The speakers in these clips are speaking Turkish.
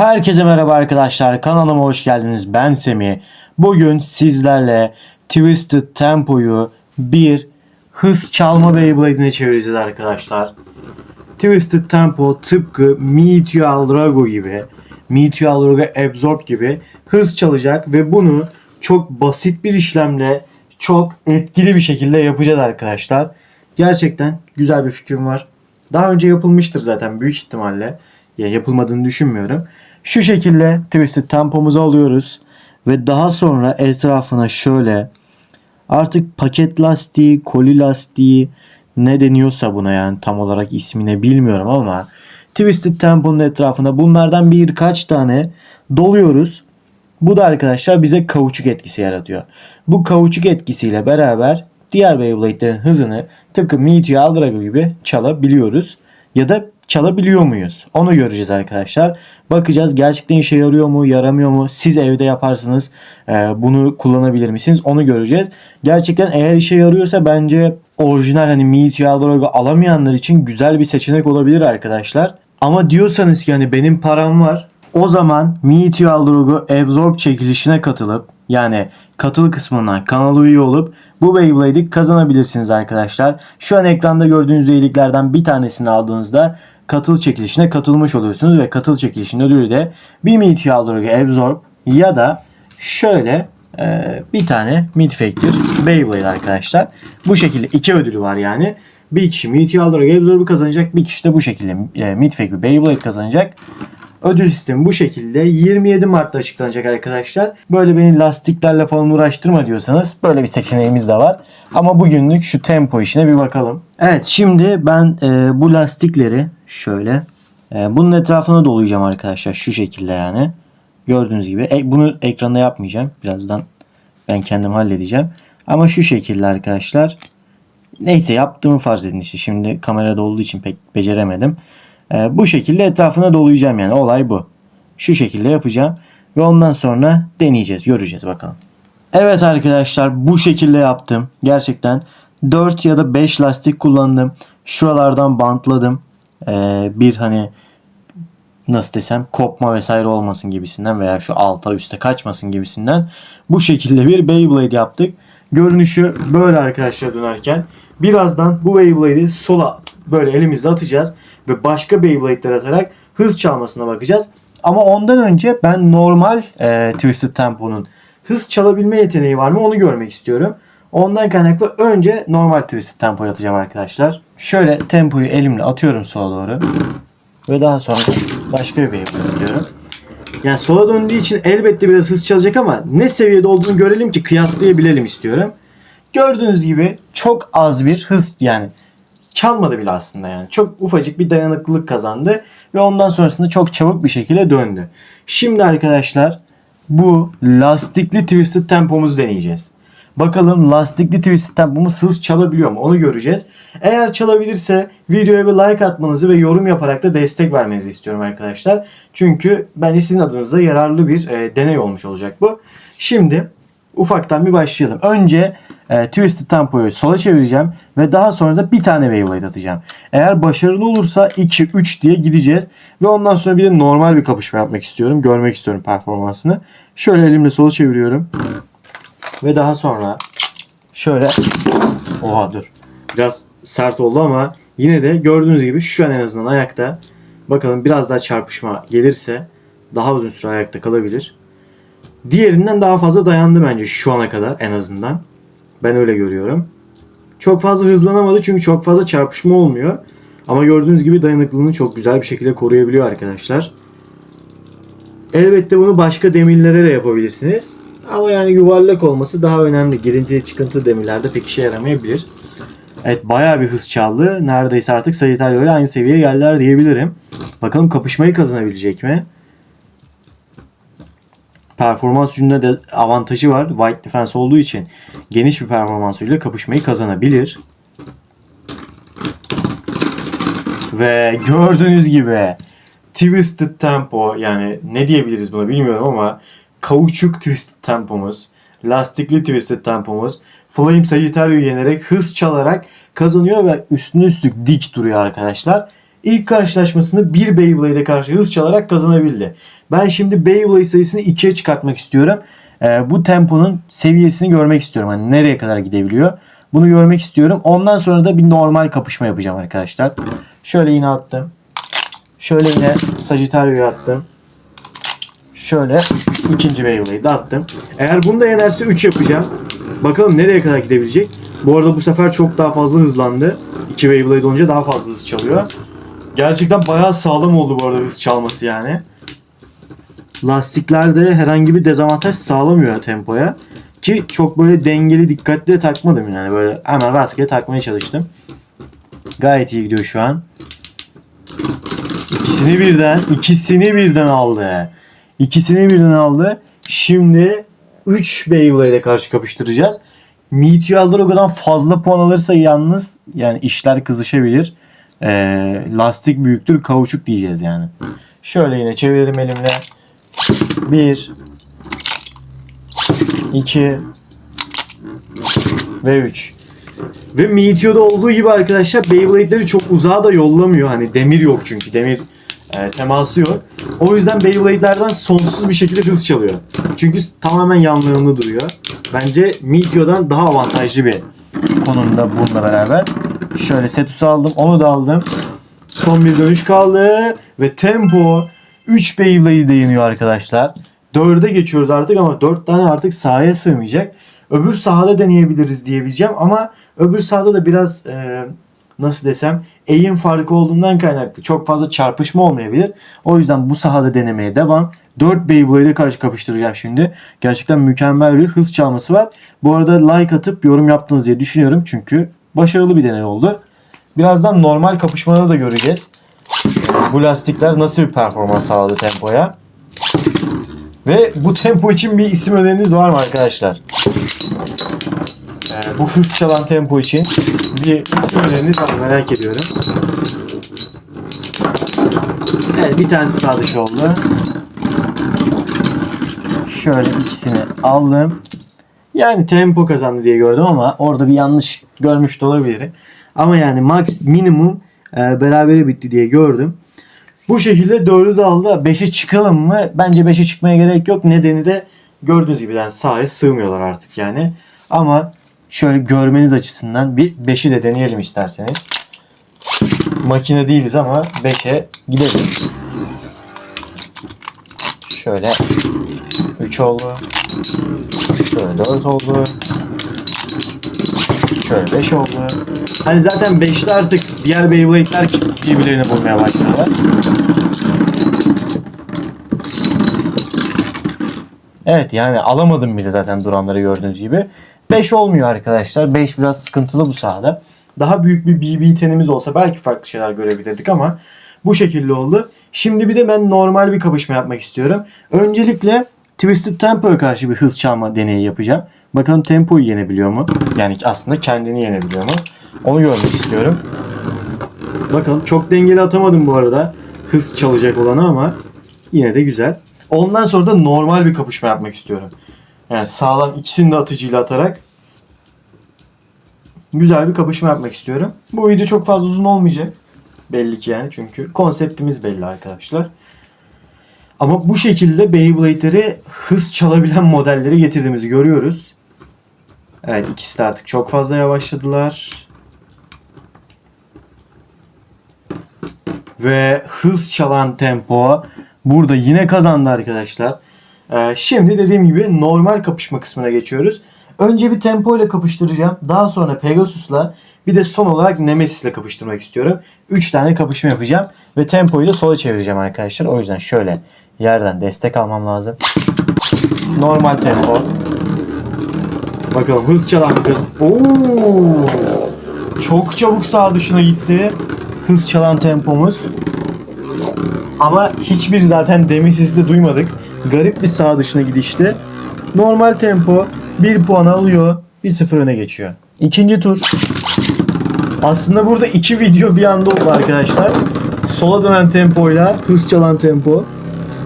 Herkese merhaba arkadaşlar. Kanalıma hoş geldiniz. Ben Semih. Bugün sizlerle Twisted Tempo'yu bir hız çalma Beyblade'ine çevireceğiz arkadaşlar. Twisted Tempo tıpkı Meteor Drago gibi, Meteor Drago Absorb gibi hız çalacak ve bunu çok basit bir işlemle çok etkili bir şekilde yapacağız arkadaşlar. Gerçekten güzel bir fikrim var. Daha önce yapılmıştır zaten büyük ihtimalle. Ya yapılmadığını düşünmüyorum. Şu şekilde Twisted tempomuzu alıyoruz ve daha sonra etrafına şöyle artık paket lastiği, koli lastiği ne deniyorsa buna yani tam olarak ismini bilmiyorum ama Twisted Tempo'nun etrafına bunlardan birkaç tane doluyoruz. Bu da arkadaşlar bize kauçuk etkisi yaratıyor. Bu kauçuk etkisiyle beraber diğer Beyblade'lerin hızını tıpkı Meteor Drago gibi çalabiliyoruz. Ya da çalabiliyor muyuz? Onu göreceğiz arkadaşlar. Bakacağız gerçekten işe yarıyor mu, yaramıyor mu? Siz evde yaparsınız. Ee, bunu kullanabilir misiniz? Onu göreceğiz. Gerçekten eğer işe yarıyorsa bence orijinal hani Drago alamayanlar için güzel bir seçenek olabilir arkadaşlar. Ama diyorsanız ki hani benim param var. O zaman Meteor Drago Absorb çekilişine katılıp yani katıl kısmından kanala üye olup bu Beyblade'i kazanabilirsiniz arkadaşlar. Şu an ekranda gördüğünüz üyeliklerden bir tanesini aldığınızda katıl çekilişine katılmış oluyorsunuz ve katıl çekilişinin ödülü de bir Meteor Drago Absorb ya da şöyle e, bir tane Mid Beyblade arkadaşlar. Bu şekilde iki ödülü var yani. Bir kişi Meteor Drago Absorb'u kazanacak. Bir kişi de bu şekilde e, Mid Beyblade kazanacak. Ödül sistemi bu şekilde 27 Mart'ta açıklanacak arkadaşlar. Böyle beni lastiklerle falan uğraştırma diyorsanız böyle bir seçeneğimiz de var. Ama bugünlük şu tempo işine bir bakalım. Evet şimdi ben e, bu lastikleri şöyle e, bunun etrafına dolayacağım arkadaşlar şu şekilde yani. Gördüğünüz gibi e, bunu ekranda yapmayacağım. Birazdan ben kendim halledeceğim. Ama şu şekilde arkadaşlar. Neyse yaptığımı farz edin işte. Şimdi kamerada olduğu için pek beceremedim. Ee, bu şekilde etrafına dolayacağım yani olay bu. Şu şekilde yapacağım ve ondan sonra deneyeceğiz, göreceğiz bakalım. Evet arkadaşlar bu şekilde yaptım. Gerçekten 4 ya da 5 lastik kullandım. Şuralardan bantladım. Ee, bir hani nasıl desem kopma vesaire olmasın gibisinden veya şu alta üste kaçmasın gibisinden bu şekilde bir Beyblade yaptık. Görünüşü böyle arkadaşlar dönerken birazdan bu Beyblade'i sola böyle elimizle atacağız ve başka Beyblade'ler atarak hız çalmasına bakacağız. Ama ondan önce ben normal e, Twisted Tempo'nun hız çalabilme yeteneği var mı onu görmek istiyorum. Ondan kaynaklı önce normal Twisted Tempo'yu atacağım arkadaşlar. Şöyle tempoyu elimle atıyorum sola doğru. Ve daha sonra başka bir Beyblade atıyorum. Yani sola döndüğü için elbette biraz hız çalacak ama ne seviyede olduğunu görelim ki kıyaslayabilelim istiyorum. Gördüğünüz gibi çok az bir hız yani çalmadı bile aslında yani. Çok ufacık bir dayanıklılık kazandı ve ondan sonrasında çok çabuk bir şekilde döndü. Şimdi arkadaşlar bu lastikli twisted tempomuzu deneyeceğiz. Bakalım lastikli twisted tempomuz hız çalabiliyor mu onu göreceğiz. Eğer çalabilirse videoya bir like atmanızı ve yorum yaparak da destek vermenizi istiyorum arkadaşlar. Çünkü bence sizin adınıza yararlı bir e, deney olmuş olacak bu. Şimdi ufaktan bir başlayalım. Önce e, Twisted Tempo'yu sola çevireceğim ve daha sonra da bir tane Beyblade atacağım. Eğer başarılı olursa 2-3 diye gideceğiz ve ondan sonra bir de normal bir kapışma yapmak istiyorum. Görmek istiyorum performansını. Şöyle elimle sola çeviriyorum. Ve daha sonra şöyle oha dur. Biraz sert oldu ama yine de gördüğünüz gibi şu an en azından ayakta. Bakalım biraz daha çarpışma gelirse daha uzun süre ayakta kalabilir. Diğerinden daha fazla dayandı bence şu ana kadar en azından. Ben öyle görüyorum. Çok fazla hızlanamadı çünkü çok fazla çarpışma olmuyor. Ama gördüğünüz gibi dayanıklılığını çok güzel bir şekilde koruyabiliyor arkadaşlar. Elbette bunu başka demirlere de yapabilirsiniz. Ama yani yuvarlak olması daha önemli. Girintili çıkıntılı demirlerde pek işe yaramayabilir. Evet bayağı bir hız çaldı. Neredeyse artık Sagittario ile aynı seviyeye geldiler diyebilirim. Bakalım kapışmayı kazanabilecek mi? Performans gücünde de avantajı var. White Defense olduğu için geniş bir performans gücüyle kapışmayı kazanabilir. Ve gördüğünüz gibi Twisted Tempo yani ne diyebiliriz buna bilmiyorum ama kauçuk Twisted Tempomuz, lastikli Twisted Tempomuz Flame Sagittario'yu yenerek hız çalarak kazanıyor ve üstüne üstlük dik duruyor arkadaşlar. ilk karşılaşmasını bir Beyblade'e karşı hız çalarak kazanabildi. Ben şimdi Beyblade sayısını 2'ye çıkartmak istiyorum. Ee, bu temponun seviyesini görmek istiyorum. Hani nereye kadar gidebiliyor. Bunu görmek istiyorum. Ondan sonra da bir normal kapışma yapacağım arkadaşlar. Şöyle yine attım. Şöyle yine Sagittario'ya attım. Şöyle ikinci Beyblade'i attım. Eğer bunu da yenerse 3 yapacağım. Bakalım nereye kadar gidebilecek. Bu arada bu sefer çok daha fazla hızlandı. 2 Beyblade olunca daha fazla hız çalıyor. Gerçekten bayağı sağlam oldu bu arada hız çalması yani. Lastikler de herhangi bir dezavantaj sağlamıyor tempoya. Ki çok böyle dengeli dikkatli takmadım yani. Böyle hemen rastgele takmaya çalıştım. Gayet iyi gidiyor şu an. İkisini birden, ikisini birden aldı. İkisini birden aldı. Şimdi 3 Beyblade'e karşı kapıştıracağız. Meteor'lar o kadar fazla puan alırsa yalnız yani işler kızışabilir. Ee, lastik büyüktür kauçuk diyeceğiz yani. Şöyle yine çevirdim elimle. 1 2 ve 3. Ve Meteor'da olduğu gibi arkadaşlar Beyblade'leri çok uzağa da yollamıyor. Hani demir yok çünkü. Demir e, teması yok. O yüzden Beyblade'lerden sonsuz bir şekilde hız çalıyor. Çünkü tamamen yanlarında duruyor. Bence Meteor'dan daha avantajlı bir konumda bununla beraber. Şöyle Setus'u aldım. Onu da aldım. Son bir dönüş kaldı. Ve tempo 3 Beyblade'i değiniyor arkadaşlar. 4'e geçiyoruz artık ama 4 tane artık sahaya sığmayacak. Öbür sahada deneyebiliriz diyebileceğim ama öbür sahada da biraz e, nasıl desem eğim farkı olduğundan kaynaklı çok fazla çarpışma olmayabilir. O yüzden bu sahada denemeye devam. 4 Beyblade'e karşı kapıştıracağım şimdi. Gerçekten mükemmel bir hız çalması var. Bu arada like atıp yorum yaptınız diye düşünüyorum. Çünkü başarılı bir deney oldu. Birazdan normal kapışmada da göreceğiz. Bu lastikler nasıl bir performans sağladı tempoya. Ve bu tempo için bir isim öneriniz var mı arkadaşlar? Ee, bu hız çalan tempo için bir isim öneriniz var merak ediyorum. Evet bir tanesi sağ dışı oldu. Şöyle ikisini aldım. Yani tempo kazandı diye gördüm ama orada bir yanlış görmüş de olabilirim. Ama yani max minimum e, berabere bitti diye gördüm. Bu şekilde 4'ü de aldı. 5'e çıkalım mı? Bence 5'e çıkmaya gerek yok. Nedeni de gördüğünüz gibi yani sahaya sığmıyorlar artık yani. Ama şöyle görmeniz açısından bir 5'i de deneyelim isterseniz. Makine değiliz ama 5'e gidelim. Şöyle 3 oldu. Şöyle 4 oldu. Şöyle 5 oldu. Hani zaten 5'te artık diğer Beyblade'ler birbirlerini bulmaya başladılar. Evet yani alamadım bile zaten duranları gördüğünüz gibi. 5 olmuyor arkadaşlar. 5 biraz sıkıntılı bu sahada. Daha büyük bir BB tenimiz olsa belki farklı şeyler görebilirdik ama bu şekilde oldu. Şimdi bir de ben normal bir kapışma yapmak istiyorum. Öncelikle Twisted Tempo'ya karşı bir hız çalma deneyi yapacağım. Bakalım tempoyu yenebiliyor mu? Yani aslında kendini yenebiliyor mu? Onu görmek istiyorum. Bakalım çok dengeli atamadım bu arada. Hız çalacak olanı ama yine de güzel. Ondan sonra da normal bir kapışma yapmak istiyorum. Yani sağlam ikisini de atıcıyla atarak güzel bir kapışma yapmak istiyorum. Bu video çok fazla uzun olmayacak. Belli ki yani çünkü konseptimiz belli arkadaşlar. Ama bu şekilde Beyblade'leri hız çalabilen modelleri getirdiğimizi görüyoruz. Evet ikisi de artık çok fazla yavaşladılar. Ve hız çalan tempo burada yine kazandı arkadaşlar. Ee, şimdi dediğim gibi normal kapışma kısmına geçiyoruz. Önce bir tempo ile kapıştıracağım. Daha sonra Pegasus'la bir de son olarak Nemesis'le kapıştırmak istiyorum. 3 tane kapışma yapacağım. Ve tempoyu da sola çevireceğim arkadaşlar. O yüzden şöyle yerden destek almam lazım. Normal tempo. Bakalım hız çalan kız. Oo! Çok çabuk sağ dışına gitti. Hız çalan tempomuz. Ama hiçbir zaten Nemesis'te duymadık. Garip bir sağ dışına gidişti. Normal tempo 1 puan alıyor. 1-0 öne geçiyor. İkinci tur. Aslında burada iki video bir anda oldu arkadaşlar. Sola dönen tempoyla hız çalan tempo.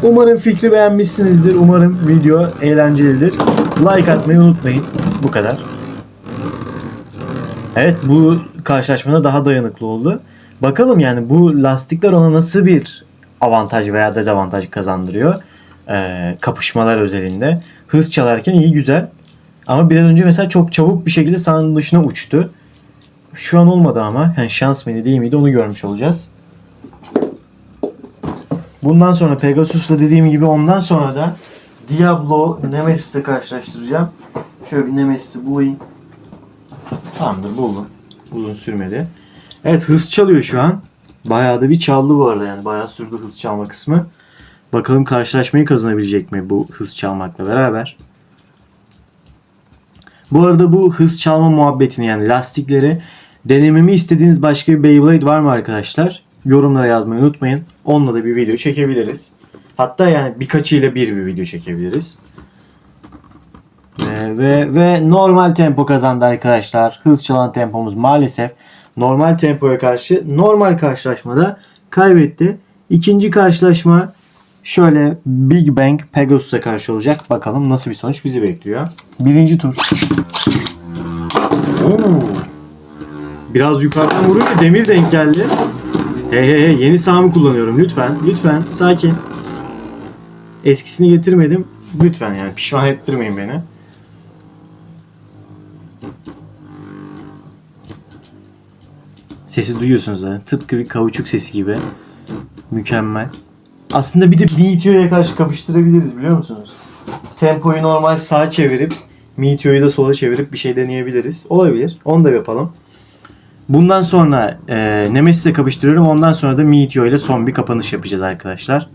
Umarım fikri beğenmişsinizdir. Umarım video eğlencelidir. Like atmayı unutmayın. Bu kadar. Evet bu karşılaşmada daha dayanıklı oldu. Bakalım yani bu lastikler ona nasıl bir avantaj veya dezavantaj kazandırıyor. Ee, kapışmalar özelinde. Hız çalarken iyi güzel. Ama biraz önce mesela çok çabuk bir şekilde sahanın dışına uçtu. Şu an olmadı ama. Yani şans mıydı değil miydi onu görmüş olacağız. Bundan sonra Pegasus'la dediğim gibi ondan sonra da Diablo Nemesis'le karşılaştıracağım. Şöyle bir Nemesis'i bulayım. Tamamdır buldum. Uzun sürmedi. Evet hız çalıyor şu an. Bayağı da bir çaldı bu arada yani. Bayağı sürdü hız çalma kısmı. Bakalım karşılaşmayı kazanabilecek mi bu hız çalmakla beraber. Bu arada bu hız çalma muhabbetini yani lastikleri denememi istediğiniz başka bir Beyblade var mı arkadaşlar? Yorumlara yazmayı unutmayın. Onunla da bir video çekebiliriz. Hatta yani birkaçıyla bir bir video çekebiliriz. Ve, ve, ve normal tempo kazandı arkadaşlar. Hız çalan tempomuz maalesef normal tempoya karşı normal karşılaşmada kaybetti. İkinci karşılaşma şöyle Big Bang Pegasus'a karşı olacak. Bakalım nasıl bir sonuç bizi bekliyor. Birinci tur. Oo. Biraz yukarıdan ve demir denk geldi. Hey hey hey yeni sahamı kullanıyorum lütfen. Lütfen sakin. Eskisini getirmedim. Lütfen yani pişman ettirmeyin beni. Sesi duyuyorsunuz zaten. Tıpkı bir kauçuk sesi gibi. Mükemmel. Aslında bir de Meteor'a karşı kapıştırabiliriz biliyor musunuz? Tempoyu normal sağa çevirip Meteor'u da sola çevirip bir şey deneyebiliriz. Olabilir. Onu da yapalım. Bundan sonra e, Nemesis'e kapıştırıyorum. Ondan sonra da Meteor ile son bir kapanış yapacağız arkadaşlar.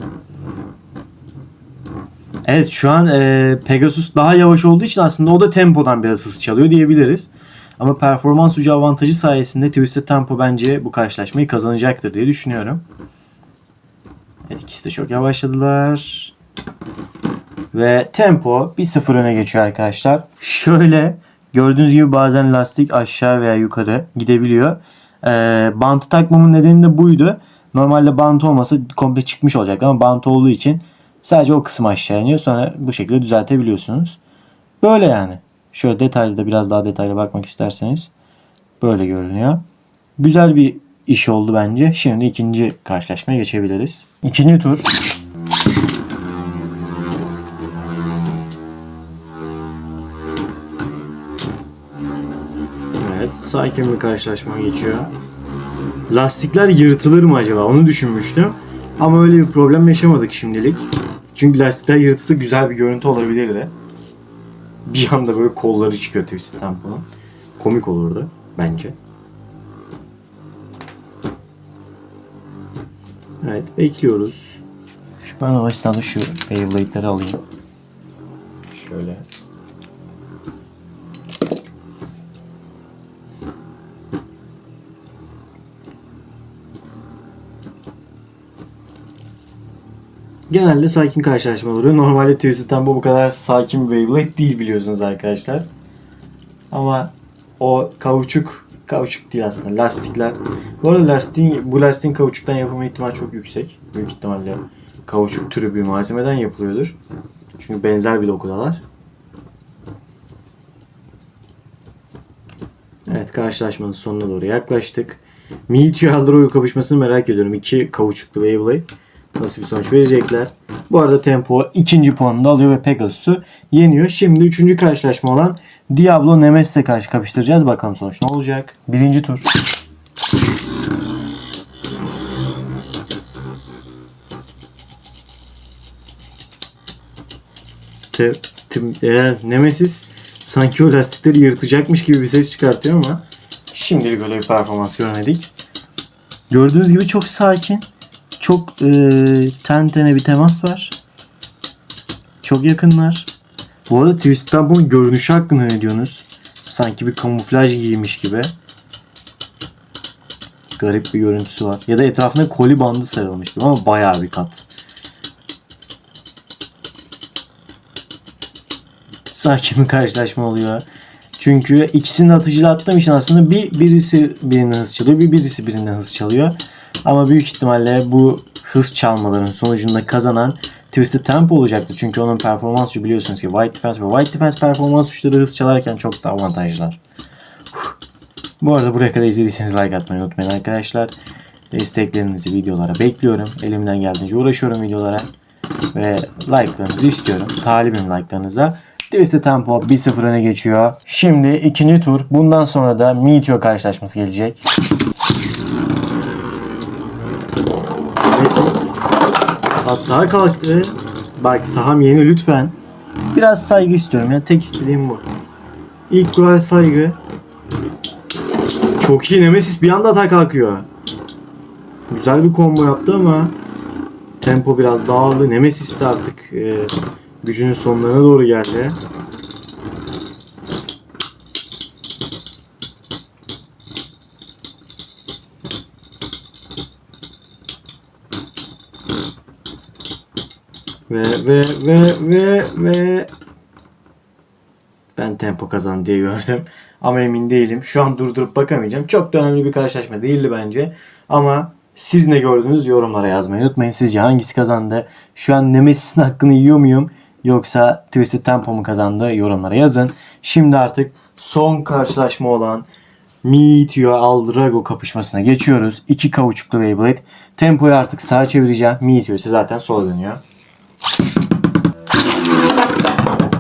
Evet şu an e, Pegasus daha yavaş olduğu için aslında o da tempodan biraz hız çalıyor diyebiliriz. Ama performans ucu avantajı sayesinde Twisted Tempo bence bu karşılaşmayı kazanacaktır diye düşünüyorum. Evet ikisi de çok yavaşladılar. Ve tempo 1-0 öne geçiyor arkadaşlar. Şöyle gördüğünüz gibi bazen lastik aşağı veya yukarı gidebiliyor. Ee, bantı takmamın nedeni de buydu. Normalde bant olmasa komple çıkmış olacak ama bant olduğu için sadece o kısım aşağı iniyor. Sonra bu şekilde düzeltebiliyorsunuz. Böyle yani. Şöyle detaylı da biraz daha detaylı bakmak isterseniz böyle görünüyor. Güzel bir iş oldu bence. Şimdi ikinci karşılaşmaya geçebiliriz. İkinci tur. Evet, sakin bir karşılaşma geçiyor. Lastikler yırtılır mı acaba? Onu düşünmüştüm. Ama öyle bir problem yaşamadık şimdilik. Çünkü lastikler yırtılsa güzel bir görüntü olabilirdi. Bir anda böyle kolları çıkıyor Twisted Tempo'nun. Komik olurdu bence. Evet bekliyoruz. Şu ben esnada şu Beyblade'leri alayım. Şöyle. Genelde sakin karşılaşma oluyor. Normalde Twisted Tempo bu kadar sakin bir Beyblade değil biliyorsunuz arkadaşlar. Ama o kauçuk, kauçuk değil aslında lastikler. Bu arada lastiğin, bu lastiğin kauçuktan yapılma ihtimali çok yüksek. Büyük ihtimalle kauçuk türü bir malzemeden yapılıyordur. Çünkü benzer bir dokudalar. Evet karşılaşmanın sonuna doğru yaklaştık. Meteor Aldroy kapışmasını merak ediyorum. İki kauçuklu Beyblade nasıl bir sonuç verecekler. Bu arada Tempo ikinci puanını da alıyor ve Pegasus'u yeniyor. Şimdi üçüncü karşılaşma olan Diablo Nemesis'e karşı kapıştıracağız. Bakalım sonuç ne olacak. Birinci tur. Te, tim, e, Nemesis sanki o lastikleri yırtacakmış gibi bir ses çıkartıyor ama şimdilik öyle bir performans görmedik. Gördüğünüz gibi çok sakin. Çok e, ten tene bir temas var. Çok yakınlar. Bu arada Twist'ten bunun görünüşü hakkında ne diyorsunuz? Sanki bir kamuflaj giymiş gibi. Garip bir görüntüsü var. Ya da etrafına koli bandı sarılmış gibi ama bayağı bir kat. Sakin bir karşılaşma oluyor. Çünkü ikisini de atıcıyla attığım için aslında bir birisi birinden hız çalıyor, bir birisi birinden hız çalıyor. Ama büyük ihtimalle bu hız çalmaların sonucunda kazanan Twisted Tempo olacaktı. Çünkü onun performansı biliyorsunuz ki White Defense ve White Defense performans tuşları hız çalarken çok daha avantajlılar. Bu arada buraya kadar izlediyseniz like atmayı unutmayın arkadaşlar. Desteklerinizi videolara bekliyorum. Elimden geldiğince uğraşıyorum videolara. Ve like'larınızı istiyorum. Talibim like'larınıza. Twisted Tempo 1-0 öne geçiyor. Şimdi ikinci tur. Bundan sonra da Meteor karşılaşması gelecek. Nemesis hata kalktı. Bak saham yeni lütfen. Biraz saygı istiyorum ya. Tek istediğim bu. İlk kural saygı. Çok iyi Nemesis bir anda hata kalkıyor. Güzel bir combo yaptı ama tempo biraz dağıldı. Nemesis de artık e, gücünün sonlarına doğru geldi. Ve ve ve ve ve ben tempo kazandı diye gördüm. Ama emin değilim. Şu an durdurup bakamayacağım. Çok da önemli bir karşılaşma değildi bence. Ama siz ne gördünüz yorumlara yazmayı unutmayın. Sizce hangisi kazandı? Şu an Nemesis'in hakkını yiyor muyum? Yoksa Twisted Tempo mu kazandı? Yorumlara yazın. Şimdi artık son karşılaşma olan Meteor Aldrago kapışmasına geçiyoruz. İki kauçuklu Beyblade. Tempoyu artık sağa çevireceğim. Meteor ise zaten sola dönüyor.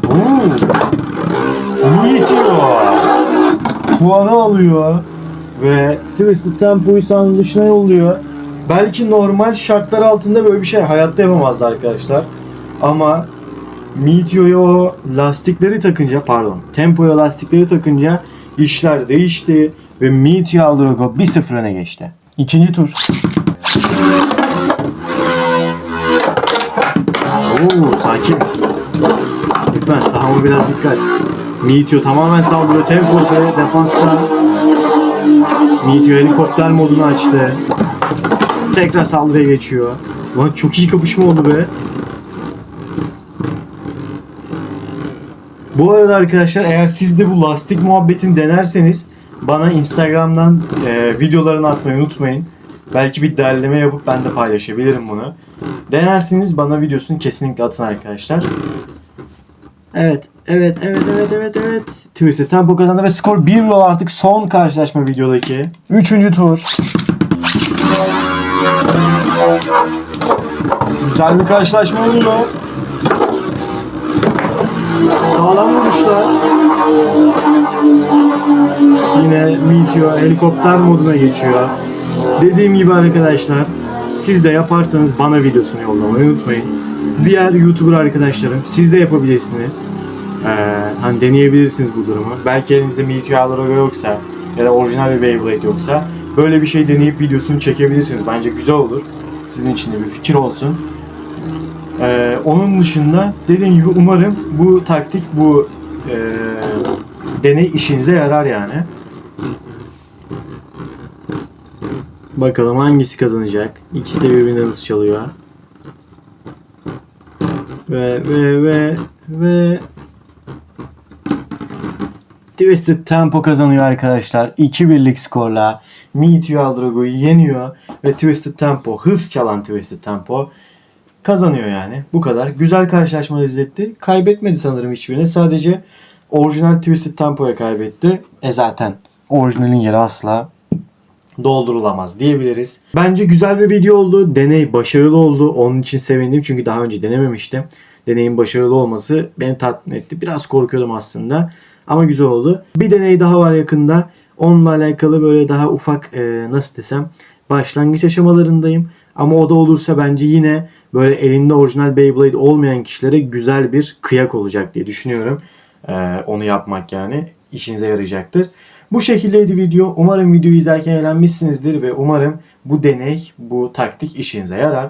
Oo. Meteor puanı alıyor ve Twisted Tempo'yu sahanın dışına yolluyor. Belki normal şartlar altında böyle bir şey hayatta yapamazdı arkadaşlar. Ama Meteor'a o lastikleri takınca pardon Tempo'ya lastikleri takınca işler değişti ve Meteor Aldrago 1-0 öne geçti. İkinci tur. Oo sakin. Lütfen sahama biraz dikkat. Meteor tamamen saldırıyor. Tempo ise defansta. Meteor helikopter modunu açtı. Tekrar saldırıya geçiyor. Lan çok iyi kapışma oldu be. Bu arada arkadaşlar eğer siz de bu lastik muhabbetini denerseniz bana Instagram'dan e, videolarını atmayı unutmayın. Belki bir derleme yapıp ben de paylaşabilirim bunu. Denerseniz bana videosunu kesinlikle atın arkadaşlar. Evet, evet, evet, evet, evet, evet. Twisted Tempo kazandı ve skor 1 yol artık son karşılaşma videodaki. Üçüncü tur. Güzel bir karşılaşma oldu. Sağlam vuruşlar. Yine Meteor helikopter moduna geçiyor. Dediğim gibi arkadaşlar siz de yaparsanız bana videosunu yollamayı unutmayın. Diğer YouTuber arkadaşlarım siz de yapabilirsiniz. Ee, hani deneyebilirsiniz bu durumu. Belki elinizde logo yoksa ya da orijinal bir Beyblade yoksa böyle bir şey deneyip videosunu çekebilirsiniz. Bence güzel olur. Sizin için de bir fikir olsun. Ee, onun dışında dediğim gibi umarım bu taktik, bu e, deney işinize yarar yani. Bakalım hangisi kazanacak. İkisi de birbirinden hız çalıyor. Ve ve ve ve Twisted Tempo kazanıyor arkadaşlar. 2-1'lik skorla Meteor Aldrago'yu yeniyor ve Twisted Tempo, hız çalan Twisted Tempo kazanıyor yani. Bu kadar. Güzel karşılaşma izletti. Kaybetmedi sanırım hiçbirine. Sadece orijinal Twisted Tempo'ya kaybetti. E zaten orijinalin yeri asla doldurulamaz diyebiliriz. Bence güzel bir video oldu. Deney başarılı oldu. Onun için sevindim çünkü daha önce denememiştim. Deneyin başarılı olması beni tatmin etti. Biraz korkuyordum aslında. Ama güzel oldu. Bir deney daha var yakında. Onunla alakalı böyle daha ufak e, nasıl desem başlangıç aşamalarındayım. Ama o da olursa bence yine böyle elinde orijinal Beyblade olmayan kişilere güzel bir kıyak olacak diye düşünüyorum. Ee, onu yapmak yani işinize yarayacaktır. Bu şekildeydi video. Umarım videoyu izlerken eğlenmişsinizdir ve umarım bu deney, bu taktik işinize yarar.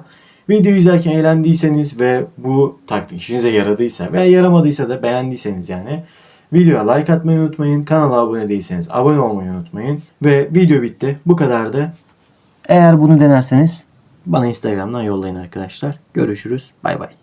Videoyu izlerken eğlendiyseniz ve bu taktik işinize yaradıysa veya yaramadıysa da beğendiyseniz yani videoya like atmayı unutmayın. Kanala abone değilseniz abone olmayı unutmayın. Ve video bitti. Bu kadardı. Eğer bunu denerseniz bana Instagram'dan yollayın arkadaşlar. Görüşürüz. Bay bay.